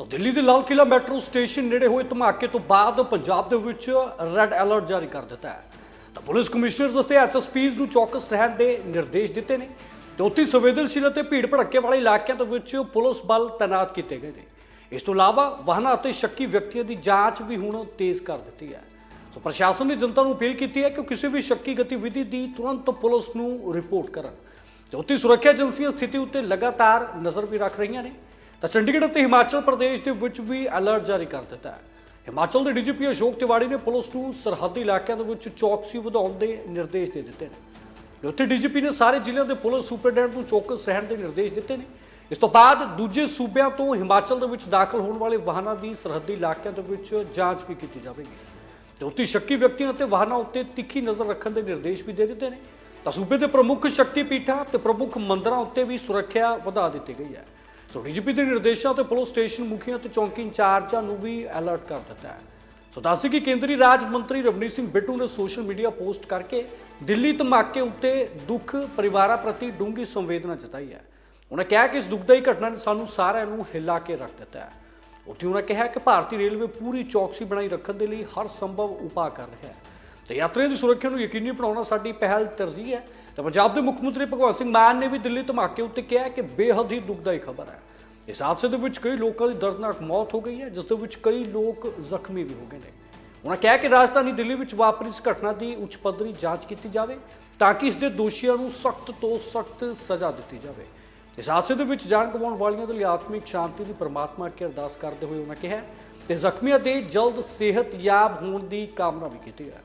ਤਾਂ ਦਿੱਲੀ ਦੇ Lal Qila metro station ਨੇੜੇ ਹੋਏ ਧਮਾਕੇ ਤੋਂ ਬਾਅਦ ਪੰਜਾਬ ਦੇ ਵਿੱਚ ਰੈੱਡ ਅਲਰਟ ਜਾਰੀ ਕਰ ਦਿੱਤਾ ਹੈ। ਤਾਂ ਪੁਲਿਸ ਕਮਿਸ਼ਨਰਸ ਅਤੇ ਐਸਐਸਪੀਜ਼ ਨੂੰ ਚੌਕਸ ਰਹਿਣ ਦੇ ਨਿਰਦੇਸ਼ ਦਿੱਤੇ ਨੇ। ਤੇ ਉੱਥੇ ਸੰਵੇਦਨਸ਼ੀਲ ਅਤੇ ਭੀੜ ਭੜੱਕੇ ਵਾਲੇ ਇਲਾਕਿਆਂ ਦੇ ਵਿੱਚ ਪੁਲਿਸ ਬਲ ਤਾਇਨਾਤ ਕੀਤੇ ਗਏ ਨੇ। ਇਸ ਤੋਂ ਇਲਾਵਾ ਵਾਹਨਾਂ ਅਤੇ ਸ਼ੱਕੀ ਵਿਅਕਤੀਆਂ ਦੀ ਜਾਂਚ ਵੀ ਹੁਣ ਤੇਜ਼ ਕਰ ਦਿੱਤੀ ਹੈ। ਸੋ ਪ੍ਰਸ਼ਾਸਨ ਨੇ ਜਨਤਾ ਨੂੰ ਅਪੀਲ ਕੀਤੀ ਹੈ ਕਿ ਉਹ ਕਿਸੇ ਵੀ ਸ਼ੱਕੀ ਗਤੀਵਿਧੀ ਦੀ ਤੁਰੰਤ ਪੁਲਿਸ ਨੂੰ ਰਿਪੋਰਟ ਕਰਨ। ਤੇ ਉੱਥੇ ਸੁਰੱਖਿਆ ਏਜੰਸੀਆਂ ਸਥਿਤੀ ਉੱਤੇ ਲਗਾਤਾਰ ਨਜ਼ਰ ਵੀ ਰੱਖ ਰਹੀਆਂ ਨੇ। ਤਾਂ ਚੰਡੀਗੜ੍ਹ ਅਤੇ ਹਿਮਾਚਲ ਪ੍ਰਦੇਸ਼ ਦੇ ਵਿੱਚ ਵੀ ਅਲਰਟ ਜਾਰੀ ਕਰ ਦਿੱਤਾ ਹੈ। ਹਿਮਾਚਲ ਦੇ ਡੀਜੀਪੀ ਅਸ਼ੋਕ ਤਿਵਾੜੀ ਨੇ ਪੁਲਿਸ ਨੂੰ ਸਰਹੱਦੀ ਇਲਾਕਿਆਂ ਦੇ ਵਿੱਚ ਚੌਕਸੀ ਵਧਾਉਣ ਦੇ ਨਿਰਦੇਸ਼ ਦੇ ਦਿੱਤੇ ਨੇ। ਤੇ ਉੱਥੇ ਡੀਜੀਪੀ ਨੇ ਸਾਰੇ ਜ਼ਿਲ੍ਹਿਆਂ ਦੇ ਪੁਲਿਸ ਸੁਪਰਡੈਂਟ ਨੂੰ ਚੌਕਸ ਰਹਿਣ ਦੇ ਨਿਰਦੇਸ਼ ਦਿੱਤੇ ਨੇ। ਇਸ ਤੋਂ ਬਾਅਦ ਦੂਜੇ ਸੂਬਿਆਂ ਤੋਂ ਹਿਮਾਚਲ ਦੇ ਵਿੱਚ ਦਾਖਲ ਹੋਣ ਵਾਲੇ ਵਾਹਨਾਂ ਦੀ ਸਰਹੱਦੀ ਇਲਾਕਿਆਂ ਦੇ ਵਿੱਚ ਜਾਂਚ ਵੀ ਕੀਤੀ ਜਾਵੇਗੀ। ਤੇ ਉੱਥੇ ਸ਼ੱਕੀ ਵਿਅਕਤੀਆਂ ਅਤੇ ਵਾਹਨਾਂ ਉੱਤੇ ਤਿੱਖੀ ਨਜ਼ਰ ਰੱਖਣ ਦੇ ਨਿਰਦੇਸ਼ ਵੀ ਦੇ ਦਿੱਤੇ ਨੇ। ਤਾਂ ਸੂਬੇ ਦੇ ਪ੍ਰਮੁੱਖ ਸ਼ਕਤੀ ਪੀਠਾਂ ਤੇ ਪ੍ਰਮੁੱਖ ਮੰਦਰਾਂ ਉੱਤੇ ਵੀ ਸੁਰੱਖਿਆ ਵਧਾ ਦਿੱਤੀ ਗਈ ਹੈ। ਸੋ ਡੀਜੀਪੀ ਦੇ ਨਿਰਦੇਸ਼ਾਂ ਤੇ ਪੁਲਿਸ ਸਟੇਸ਼ਨ ਮੁਖੀਆਂ ਤੇ ਚੌਂਕੀ ਇੰਚਾਰਜਾਂ ਨੂੰ ਵੀ ਅਲਰਟ ਕਰ ਦਿੱਤਾ ਹੈ। ਸੋ ਦੱਸਦੇ ਕਿ ਕੇਂਦਰੀ ਰਾਜ ਮੰਤਰੀ ਰਵਨੀਤ ਸਿੰਘ ਬਿੱਟੂ ਨੇ ਸੋਸ਼ਲ ਮੀਡੀਆ ਪੋਸਟ ਕਰਕੇ ਦਿੱਲੀ ਧਮਾਕੇ ਉੱਤੇ ਦੁੱਖ ਪਰਿਵਾਰਾਂ ਪ੍ਰਤੀ ਡੂੰਘੀ ਸੰਵੇਦਨਾ ਜਤਾਈ ਹੈ। ਉਹਨਾਂ ਕਿਹਾ ਕਿ ਇਸ ਦੁਖਦਾਈ ਘਟਨਾ ਨੇ ਸਾਨੂੰ ਸਾਰਿਆਂ ਨੂੰ ਹਿਲਾ ਕੇ ਰੱਖ ਦਿੱਤਾ ਹੈ। ਉੱਥੇ ਉਹਨਾਂ ਕਿਹਾ ਕਿ ਭਾਰਤੀ ਰੇਲਵੇ ਪੂਰੀ ਚੌਕਸੀ ਬਣਾਈ ਰੱਖਣ ਦੇ ਲਈ ਹਰ ਸੰਭਵ ਉਪਾਅ ਕਰ ਰਿਹਾ ਹੈ। ਤੇ ਯਾਤਰੀਆਂ ਦੀ ਸੁਰੱਖਿਆ ਨੂੰ ਯਕੀਨੀ ਬਣਾਉਣਾ ਸਾਡੀ ਪਹਿਲ ਤਰਜੀਹ ਹੈ। ਤਾਂ ਪੰਜਾਬ ਦੇ ਮੁੱਖ ਮੰਤਰੀ ਭਗਵੰਤ ਸਿੰਘ ਮਾਨ ਨੇ ਵੀ ਦਿੱਲੀ ਧਮਾਕੇ ਉੱਤੇ ਕਿਹਾ ਕਿ ਬੇਹੱਦ ਹੀ ਦੁਖਦਾਈ ਖਬਰ ਹੈ। ਇਸ ਹਾਦਸੇ ਦੇ ਵਿੱਚ ਕਈ ਲੋਕਾਂ ਦੀ ਦਰਦਨਾਕ ਮੌਤ ਹੋ ਗਈ ਹੈ, ਜਿਸ ਦੇ ਵਿੱਚ ਕਈ ਲੋਕ ਜ਼ਖਮੀ ਵੀ ਹੋ ਗਏ ਨੇ। ਉਹਨਾਂ ਕਿਹਾ ਕਿ ਰਾਜਧਾਨੀ ਦਿੱਲੀ ਵਿੱਚ ਵਾਪਰੀ ਇਸ ਘਟਨਾ ਦੀ ਉੱਚ ਪੱਧਰੀ ਜਾਂਚ ਕੀਤੀ ਜਾਵੇ ਤਾਂ ਕਿ ਇਸ ਦੇ ਦੋਸ਼ੀਆਂ ਨੂੰ ਸਖਤ ਤੋਂ ਸਖਤ ਸਜ਼ਾ ਦਿੱਤੀ ਜਾਵੇ। ਇਸ ਹਾਦਸੇ ਦੇ ਵਿੱਚ ਜਾਨ ਗਵਾਉਣ ਵਾਲਿਆਂ ਦੇ ਲਈ ਆਤਮਿਕ ਸ਼ਾਂਤੀ ਦੀ ਪ੍ਰਮਾਤਮਾ ਅੱਗੇ ਅਰਦਾਸ ਕਰਦੇ ਹੋਏ ਉਹਨਾਂ ਕਿਹਾ ਤੇ ਜ਼ਖਮੀਆਂ ਦੇ ਜਲਦ ਸਿਹਤਯਾਬ ਹੋਣ ਦੀ ਕਾਮਨਾ ਵੀ ਕੀਤੀ ਹੈ।